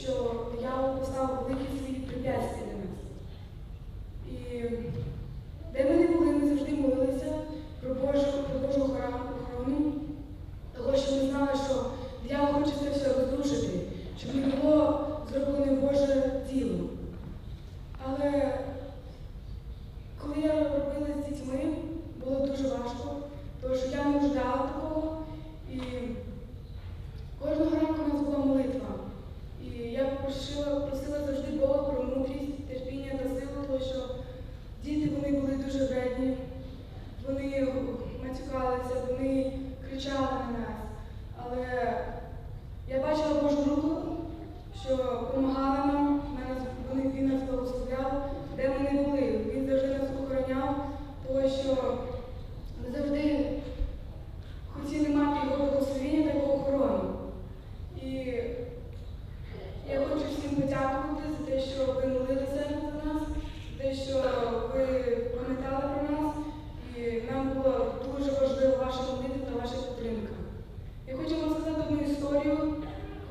що я поставив великі свої препятствия для нас. І де ми не були, ми завжди молилися про Божу, про Божу охорону, того, що ми знали, що дьявол хоче це все розрушити, щоб не було зроблене Боже тіло. Але ви пам'ятали про нас і нам було дуже важливо ваша молитви та ваша підтримка. Я хочу вам сказати одну історію,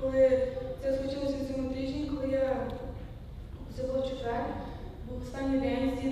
коли це случилося в цьому тижні, коли я це було четвер, був останній день з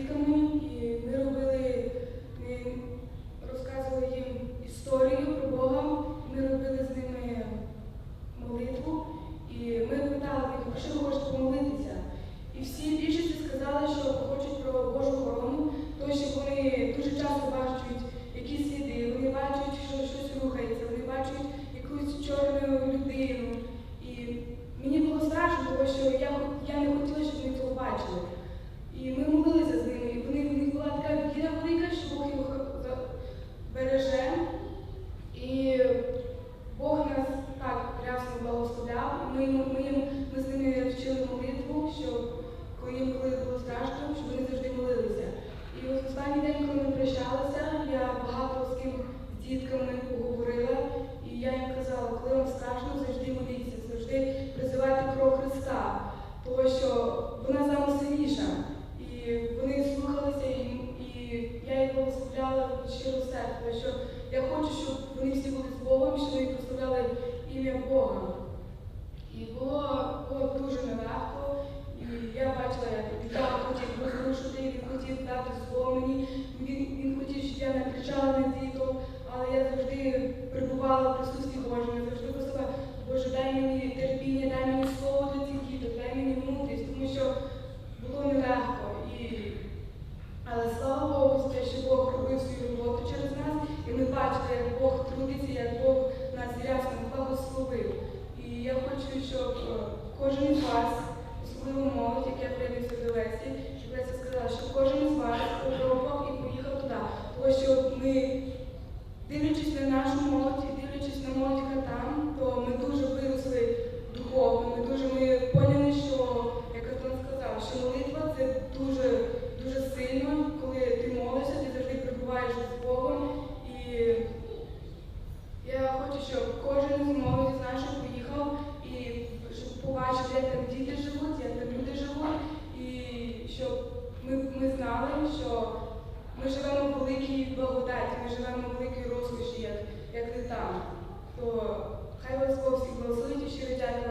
щиро серця, що я хочу, щоб вони всі були з Богом, щоб вони прославляли ім'я Бога. І було, було дуже нелегко. І я бачила, як він хотів розрушити, він хотів дати слово мені, він, він хотів, щоб я не кричала на діток, але я завжди перебувала в присутстві Божому, я завжди просила Боже, дай мені гостре, що Бог робив свою роботу через нас, і ми бачили, як Бог трудиться, як Бог нас рясно благословив. І я хочу, щоб е, кожен з вас, особливо молодь, яке я до Лесі, благодаті, ми живемо в великій розкоші, як, як ти там, то хай вас Бог всіх благословить і щиро дякую.